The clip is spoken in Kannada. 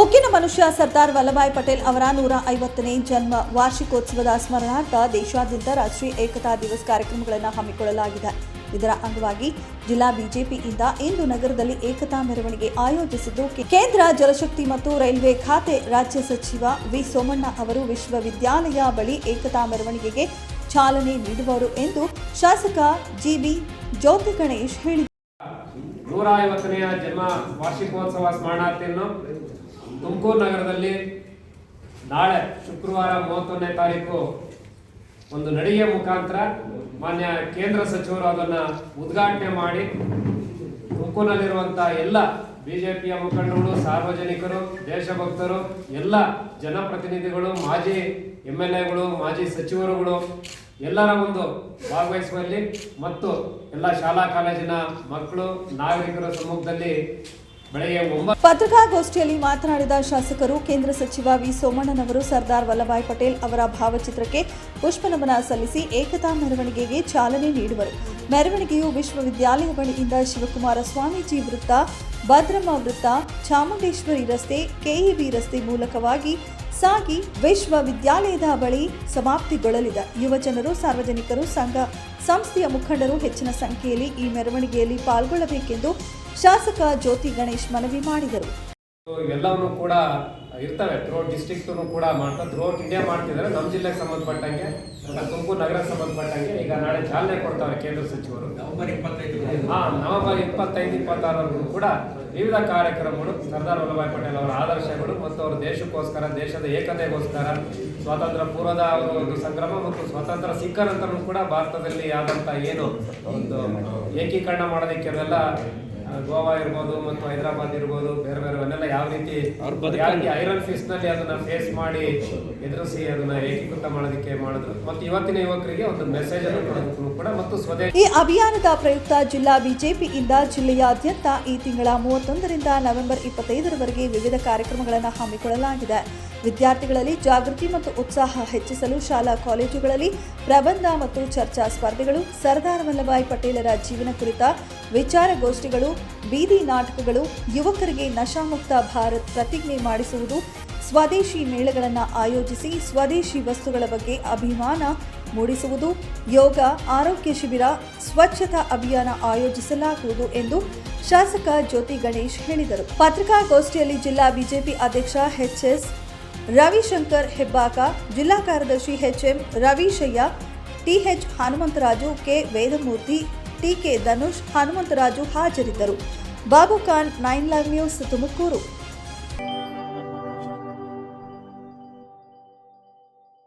ಉಕ್ಕಿನ ಮನುಷ್ಯ ಸರ್ದಾರ್ ವಲ್ಲಭಾಯ್ ಪಟೇಲ್ ಅವರ ನೂರ ಐವತ್ತನೇ ಜನ್ಮ ವಾರ್ಷಿಕೋತ್ಸವದ ಸ್ಮರಣಾರ್ಥ ದೇಶಾದ್ಯಂತ ರಾಷ್ಟ್ರೀಯ ಏಕತಾ ದಿವಸ್ ಕಾರ್ಯಕ್ರಮಗಳನ್ನು ಹಮ್ಮಿಕೊಳ್ಳಲಾಗಿದೆ. ಇದರ ಅಂಗವಾಗಿ ಜಿಲ್ಲಾ ಬಿಜೆಪಿಯಿಂದ ಇಂದು ನಗರದಲ್ಲಿ ಏಕತಾ ಮೆರವಣಿಗೆ ಆಯೋಜಿಸಿದ್ದು ಕೇಂದ್ರ ಜಲಶಕ್ತಿ ಮತ್ತು ರೈಲ್ವೆ ಖಾತೆ ರಾಜ್ಯ ಸಚಿವ ವಿ ಸೋಮಣ್ಣ ಅವರು ವಿಶ್ವವಿದ್ಯಾಲಯ ಬಳಿ ಏಕತಾ ಮೆರವಣಿಗೆಗೆ ಚಾಲನೆ ನೀಡುವರು ಎಂದು ಶಾಸಕ ಜಿಬಿ ಜ್ಯೋತಿ ಗಣೇಶ್ ಹೇಳಿದರು ತುಮಕೂರು ನಗರದಲ್ಲಿ ನಾಳೆ ಶುಕ್ರವಾರ ಮೂವತ್ತೊಂದನೇ ತಾರೀಕು ಒಂದು ನಡಿಗೆ ಮುಖಾಂತರ ಮಾನ್ಯ ಕೇಂದ್ರ ಸಚಿವರು ಅದನ್ನು ಉದ್ಘಾಟನೆ ಮಾಡಿ ತುಮಕೂರಿನಲ್ಲಿರುವಂಥ ಎಲ್ಲ ಬಿ ಜೆ ಪಿಯ ಮುಖಂಡರುಗಳು, ಸಾರ್ವಜನಿಕರು, ದೇಶಭಕ್ತರು, ಎಲ್ಲ ಜನಪ್ರತಿನಿಧಿಗಳು, ಮಾಜಿ ಎಂ ಎಲ್ ಎಗಳು, ಮಾಜಿ ಸಚಿವರುಗಳು ಎಲ್ಲರ ಒಂದು ಭಾಗವಹಿಸುವಲ್ಲಿ ಮತ್ತು ಎಲ್ಲ ಶಾಲಾ ಕಾಲೇಜಿನ ಮಕ್ಕಳು, ನಾಗರಿಕರ ಸಮ್ಮುಖದಲ್ಲಿ ಪತ್ರಿಕಾಗೋಷ್ಠಿಯಲ್ಲಿ ಮಾತನಾಡಿದ ಶಾಸಕರು, ಕೇಂದ್ರ ಸಚಿವ ವಿ ಸೋಮಣ್ಣನವರು ಸರ್ದಾರ್ ವಲ್ಲಭಾಯ್ ಪಟೇಲ್ ಅವರ ಭಾವಚಿತ್ರಕ್ಕೆ ಪುಷ್ಪನಮನ ಸಲ್ಲಿಸಿ ಏಕತಾ ಮೆರವಣಿಗೆಗೆ ಚಾಲನೆ ನೀಡುವರು. ಮೆರವಣಿಗೆಯು ವಿಶ್ವವಿದ್ಯಾಲಯ ಬಳಿಯಿಂದ ಶಿವಕುಮಾರ ಸ್ವಾಮೀಜಿ ವೃತ್ತ, ಭದ್ರಮ್ಮ ವೃತ್ತ, ಚಾಮುಂಡೇಶ್ವರಿ ರಸ್ತೆ, ಕೆಇಬಿ ರಸ್ತೆ ಮೂಲಕವಾಗಿ ಸಾಗಿ ವಿಶ್ವವಿದ್ಯಾಲಯದ ಬಳಿ ಸಮಾಪ್ತಿಗೊಳ್ಳಲಿದೆ. ಯುವಜನರು ಸಾರ್ವಜನಿಕರು, ಸಂಘ, ಸಂಸ್ಥೆಯ ಮುಖಂಡರು ಹೆಚ್ಚಿನ ಸಂಖ್ಯೆಯಲ್ಲಿ ಈ ಮೆರವಣಿಗೆಯಲ್ಲಿ ಪಾಲ್ಗೊಳ್ಳಬೇಕೆಂದು ಶಾಸಕ ಜ್ಯೋತಿ ಗಣೇಶ್ ಮನವಿ ಮಾಡಿದರು. ಎಲ್ಲವನ್ನು ಕೂಡ ಇರ್ತವೆ. ಥ್ರೋಟ್ ಡಿಸ್ಟ್ರಿಕ್ಟ್ ಕೂಡ ಮಾಡ್ತಾರೆ ಥ್ರೋಟ್ ಇಂಡಿಯಾ ಮಾಡ್ತಿದ್ದಾರೆ. ನಮ್ಮ ಜಿಲ್ಲೆಗೆ ಸಂಬಂಧಪಟ್ಟಂಗೆ ತುಮಕೂರು ನಗರಕ್ಕೆ ಸಂಬಂಧಪಟ್ಟಂಗೆ ಈಗ ನಾಳೆ ಚಾಲನೆ ಕೊಡ್ತಾರೆ ಕೇಂದ್ರ ಸಚಿವರು. ನವೆಂಬರ್ ಇಪ್ಪತ್ತೈದು. ಹಾ ನವೆಂಬರ್ ಇಪ್ಪತ್ತೈದು ಇಪ್ಪತ್ತಾರವರೆಗೂ ಕೂಡ ವಿವಿಧ ಕಾರ್ಯಕ್ರಮಗಳು ಸರ್ದಾರ್ ವಲ್ಲಭಾಯ್ ಪಟೇಲ್ ಅವರ ಆದರ್ಶಗಳು ಮತ್ತು ಅವರ ದೇಶಕ್ಕೋಸ್ಕರ ದೇಶದ ಏಕತೆಗೋಸ್ಕರ ಸ್ವಾತಂತ್ರ್ಯ ಪೂರ್ವದ ಅವರ ಒಂದು ಸಂಗ್ರಾಮ ಮತ್ತು ಸ್ವಾತಂತ್ರ್ಯ ಸಿಕ್ಕ ನಂತರನೂ ಕೂಡ ಭಾರತದಲ್ಲಿ ಆದಂಥ ಏನು ಒಂದು ಏಕೀಕರಣ ಮಾಡೋದಕ್ಕೆ ಅವೆಲ್ಲ ಗೋವಾ ಇರ್ಬೋದು ಮತ್ತು ಹೈದರಾಬಾದ್ ಇರ್ಬೋದು ಬೇರೆ ಬೇರೆ ಅವನ್ನೆಲ್ಲ ಯಾವ ರೀತಿ ಐರನ್ ಫಿಸ್ಟ್ನಲ್ಲಿ ಅದನ್ನ ಫೇಸ್ ಮಾಡಿ ಎದುರಿಸಿ ಅದನ್ನ ಏಕೀಕೃತ ಮಾಡೋದಕ್ಕೆ ಮಾಡಿದ್ರು. ಮತ್ತು ಇವತ್ತಿನ ಯುವಕರಿಗೆ ಒಂದು ಮೆಸೇಜ್ ಅನ್ನು ಕೊಡೋದಕ್ಕೂ ಕೂಡ ಮತ್ತು ಸ್ವದೇಶ ಈ ಅಭಿಯಾನದ ಪ್ರಯುಕ್ತ ಜಿಲ್ಲಾ ಬಿಜೆಪಿ ಬಿಜೆಪಿಯಿಂದ ಜಿಲ್ಲೆಯಾದ್ಯಂತ ಈ ತಿಂಗಳ ಮೂವತ್ತೊಂದರಿಂದ ನವೆಂಬರ್ ಇಪ್ಪತ್ತೈದರವರೆಗೆ ವಿವಿಧ ಕಾರ್ಯಕ್ರಮಗಳನ್ನು ಹಮ್ಮಿಕೊಳ್ಳಲಾಗಿದೆ. ವಿದ್ಯಾರ್ಥಿಗಳಲ್ಲಿ ಜಾಗೃತಿ ಮತ್ತು ಉತ್ಸಾಹ ಹೆಚ್ಚಿಸಲು ಶಾಲಾ ಕಾಲೇಜುಗಳಲ್ಲಿ ಪ್ರಬಂಧ ಮತ್ತು ಚರ್ಚಾ ಸ್ಪರ್ಧೆಗಳು, ಸರ್ದಾರ್ ವಲ್ಲಭಾಯ್ ಪಟೇಲರ ಜೀವನ ಕುರಿತ ವಿಚಾರಗೋಷ್ಠಿಗಳು, ಬೀದಿ ನಾಟಕಗಳು, ಯುವಕರಿಗೆ ನಶಾಮುಕ್ತ ಭಾರತ್ ಪ್ರತಿಜ್ಞೆ ಮಾಡಿಸುವುದು, ಸ್ವದೇಶಿ ಮೇಳಗಳನ್ನು ಆಯೋಜಿಸಿ ಸ್ವದೇಶಿ ವಸ್ತುಗಳ ಬಗ್ಗೆ ಅಭಿಮಾನ ಮೂಡಿಸುವುದು, ಯೋಗ, ಆರೋಗ್ಯ ಶಿಬಿರ, ಸ್ವಚ್ಛತಾ ಅಭಿಯಾನ ಆಯೋಜಿಸಲಾಗುವುದು ಎಂದು ಶಾಸಕ ಜ್ಯೋತಿ ಗಣೇಶ್ ಹೇಳಿದರು. ಪತ್ರಿಕಾಗೋಷ್ಠಿಯಲ್ಲಿ ಜಿಲ್ಲಾ ಬಿಜೆಪಿ ಅಧ್ಯಕ್ಷ ಎಚ್ಎಸ್ ರವಿಶಂಕರ್ ಹೆಬ್ಬಾಕ, ಜಿಲ್ಲಾ ಕಾರ್ಯದರ್ಶಿ HM Ravishayya, TH Hanumantharaju, K. Vedamurthy, TK Dhanush, Hanumantharaju ಹಾಜರಿದ್ದರು. Babu Khan nine live news Tumakuru.